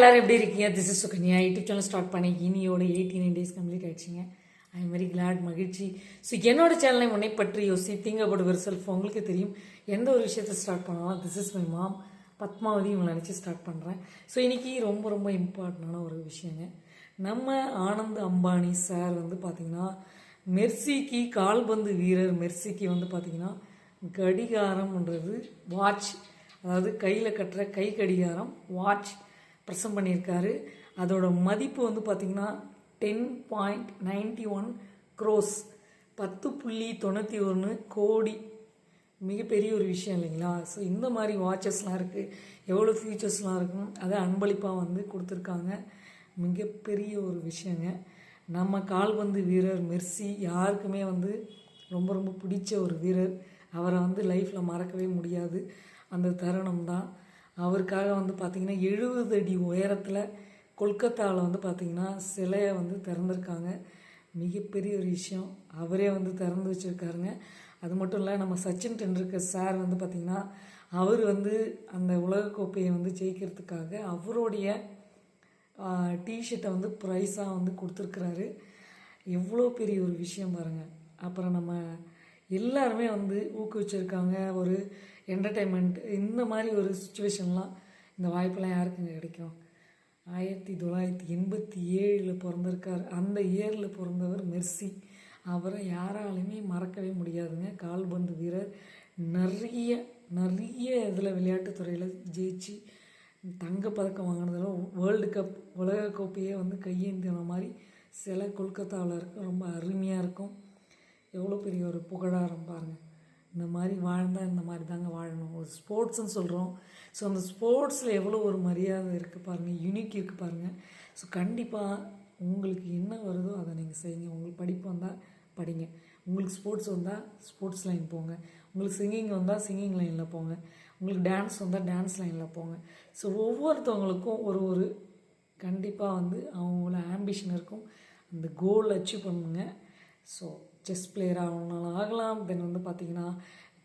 எல்லாரும் எப்படி இருக்கீங்க? This is Sukanya. YouTube channel start பண்ணி இனியோட எயிட்டி நைன் டேஸ் கம்ப்ளீட் ஆயிடுச்சுங்க. ஐ எம் வெரி கிளாட் மகிழ்ச்சி. ஸோ என்னோட சேனலை உன்னை பற்றி யோசி திங்க அபவுட் வெர் செல்ஃப் உங்களுக்கு தெரியும். எந்த ஒரு விஷயத்தை ஸ்டார்ட் பண்ணாலும் this is my mom Padmavathi இவங்களை நினச்சி ஸ்டார்ட் பண்ணுறேன் ஸோ இன்றைக்கி ரொம்ப ரொம்ப இம்பார்ட்டண்டான ஒரு விஷயங்க. நம்ம ஆனந்த் அம்பானி சார் வந்து பார்த்திங்கன்னா மெர்சிக்கு கால்பந்து வீரர். மெர்சிக்கு வந்து பார்த்திங்கன்னா கடிகாரம்ன்றது வாட்ச் அதாவது கையில் கட்டுற கை கடிகாரம் வாட்ச் ப்ரெசன்ட் பண்ணியிருக்காரு. அதோட மதிப்பு வந்து பார்த்திங்கன்னா ten point ninety one crores பத்து புள்ளி தொண்ணூற்றி ஒன்று கோடி. மிகப்பெரிய ஒரு விஷயம் இல்லைங்களா? ஸோ இந்த மாதிரி வாட்சஸ்லாம் இருக்குது எவ்வளோ ஃபியூச்சர்ஸ்லாம் இருக்கும்? அதை அன்பளிப்பாக வந்து கொடுத்துருக்காங்க. மிகப்பெரிய ஒரு விஷயங்க. நம்ம கால்பந்து வீரர் மெர்சி யாருக்குமே வந்து ரொம்ப ரொம்ப பிடிச்ச ஒரு வீரர். அவரை வந்து லைஃப்பில் மறக்கவே முடியாது. அந்த தருணம் தான் அவருக்காக வந்து பார்த்திங்கன்னா எழுபது அடி உயரத்தில் கொல்கத்தாவில் வந்து பார்த்திங்கன்னா சிலையை வந்து திறந்துருக்காங்க. மிகப்பெரிய ஒரு விஷயம். அவரே வந்து திறந்து வச்சுருக்காருங்க. அது மட்டும் இல்லை நம்ம சச்சின் டெண்டுல்கர் சார் வந்து பார்த்திங்கன்னா அவர் வந்து அந்த உலகக்கோப்பையை வந்து ஜெயிக்கிறதுக்காக அவருடைய டிஷர்ட்டை வந்து ப்ரைஸாக வந்து கொடுத்துருக்குறாரு. எவ்வளோ பெரிய ஒரு விஷயம் பாருங்கள் அப்புறம் நம்ம எல்லாருமே வந்து ஊக்குவிச்சிருக்காங்க. ஒரு என்டர்டெயின்மெண்ட் இந்த மாதிரி ஒரு சுச்சுவேஷன்லாம் இந்த வாய்ப்பெல்லாம் யாருக்குங்க கிடைக்கும்? ஆயிரத்தி தொள்ளாயிரத்தி எண்பத்தி ஏழில் பிறந்திருக்கார். அந்த இயரில் பிறந்தவர் மெர்சி. அவரை யாராலையுமே மறக்கவே முடியாதுங்க. கால்பந்து வீரர். நிறைய நிறைய இதில் விளையாட்டுத்துறையில் ஜெயிச்சு தங்கப்பதக்கம் வாங்கினதில் வேர்ல்டு கப் உலக கோப்பையே வந்து கையேந்தின மாதிரி சில கொல்கத்தாவில் இருக்கும் ரொம்ப அருமையாக இருக்கும். எவ்வளோ பெரிய ஒரு புகழாரம் பாருங்கள் இந்த மாதிரி வாழ்ந்தால் இந்த மாதிரி தாங்க வாழணும். ஒரு ஸ்போர்ட்ஸ்ன்னு சொல்கிறோம் ஸோ அந்த ஸ்போர்ட்ஸில் எவ்வளோ ஒரு மரியாதை இருக்குது பாருங்கள் யூனிக் இருக்குது பாருங்கள் ஸோ கண்டிப்பாக உங்களுக்கு என்ன வருதோ அதை நீங்கள் செய்யுங்க. உங்களுக்கு படிப்பு வந்தால் படிங்க. உங்களுக்கு ஸ்போர்ட்ஸ் வந்தால் ஸ்போர்ட்ஸ் லைன் போங்க. உங்களுக்கு சிங்கிங் வந்தால் சிங்கிங் லைனில் போங்க. உங்களுக்கு டான்ஸ் வந்தால் டான்ஸ் லைனில் போங்க. ஸோ ஒவ்வொருத்தவங்களுக்கும் ஒரு ஒரு கண்டிப்பாக வந்து அவங்களோட ஆம்பிஷன் இருக்கும். அந்த கோல் அச்சீவ் பண்ணுங்க. ஸோ செஸ் பிளேயர் ஆகணும்னாலும் ஆகலாம். தென் வந்து பார்த்திங்கன்னா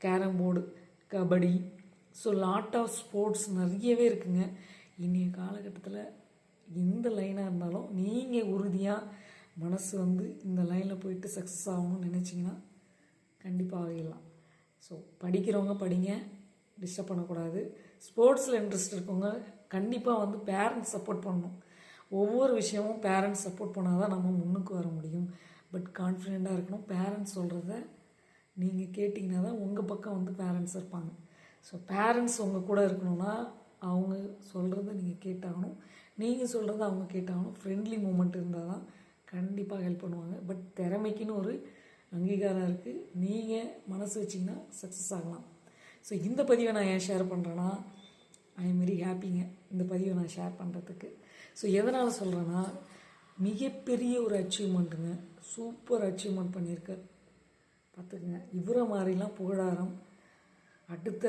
carrom board kabaddi. So lot of sports நிறையவே இருக்குங்க. இன்றைய காலகட்டத்தில் எந்த லைனாக இருந்தாலும் நீங்கள் உறுதியாக மனசு வந்து இந்த லைனில் போயிட்டு சக்ஸஸ் ஆகணும்னு நினச்சிங்கன்னா கண்டிப்பாக ஆகிடலாம். ஸோ படிக்கிறவங்க படிங்க டிஸ்டர்ப் பண்ணக்கூடாது. ஸ்போர்ட்ஸில் இன்ட்ரெஸ்ட் இருக்கவங்க கண்டிப்பாக வந்து பேரண்ட்ஸ் சப்போர்ட் பண்ணணும். ஒவ்வொரு விஷயமும் பேரண்ட்ஸ் சப்போர்ட் பண்ணால் தான் நம்ம முன்னுக்கு வர முடியும். பட் கான்ஃபிடெண்ட்டாக இருக்கணும். பேரண்ட்ஸ் சொல்கிறத நீங்கள் கேட்டிங்கன்னா தான் உங்கள் பக்கம் வந்து பேரண்ட்ஸ் இருப்பாங்க. ஸோ பேரண்ட்ஸ் உங்கள் கூட இருக்கணும்னா அவங்க சொல்கிறத நீங்கள் கேட்டாகணும். நீங்கள் சொல்கிறத அவங்க கேட்டாகணும். ஃப்ரெண்ட்லி மூமெண்ட் இருந்தால் தான் கண்டிப்பாக ஹெல்ப் பண்ணுவாங்க. பட் திறமைக்குன்னு ஒரு அங்கீகாரம் இருக்குது நீங்கள் மனசு வச்சிங்கன்னா சக்ஸஸ் ஆகலாம். ஸோ இந்த பதிவை நான் ஏன் ஷேர் பண்ணுறேன்னா ஐ எம் வெரி ஹாப்பிங்க இந்த பதிவை நான் ஷேர் பண்ணுறதுக்கு ஸோ எதனால் சொல்கிறேன்னா மிகப்பெரிய ஒரு அச்சீவ்மெண்ட்டுங்க சூப்பர் அச்சீவ்மெண்ட் பண்ணியிருக்கார் பார்த்துக்குங்க. இவரை மாதிரிலாம் புகழாரம். அடுத்த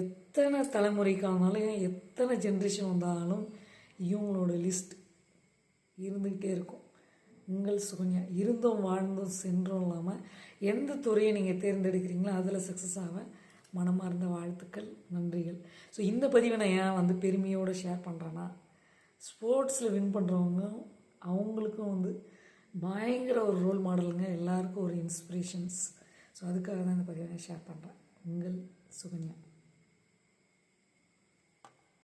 எத்தனை தலைமுறைக்கானாலும் எத்தனை ஜென்ரேஷன் வந்தாலும் இவங்களோட லிஸ்ட் இருந்துக்கிட்டே இருக்கும். உங்கள் சுகன்யா. இருந்தும் வாழ்ந்தும் சென்றும் இல்லாமல் எந்த துறையை நீங்கள் தேர்ந்தெடுக்கிறீங்களோ அதில் சக்ஸஸ் ஆக மனமார்ந்த வாழ்த்துக்கள் நன்றிகள். ஸோ இந்த பதிவை நான் ஏன் வந்து பெருமையோடு ஷேர் பண்ணுறேன்னா ஸ்போர்ட்ஸில் வின் பண்ணுறவங்க அவங்களுக்கும் வந்து பயங்கர ஒரு ரோல் மாடலுங்க எல்லாருக்கும் ஒரு இன்ஸ்பிரேஷன்ஸ் ஸோ அதுக்காக தான் இந்த பதிவை நான் ஷேர் பண்ணுறேன் உங்கள் சுகன்யா.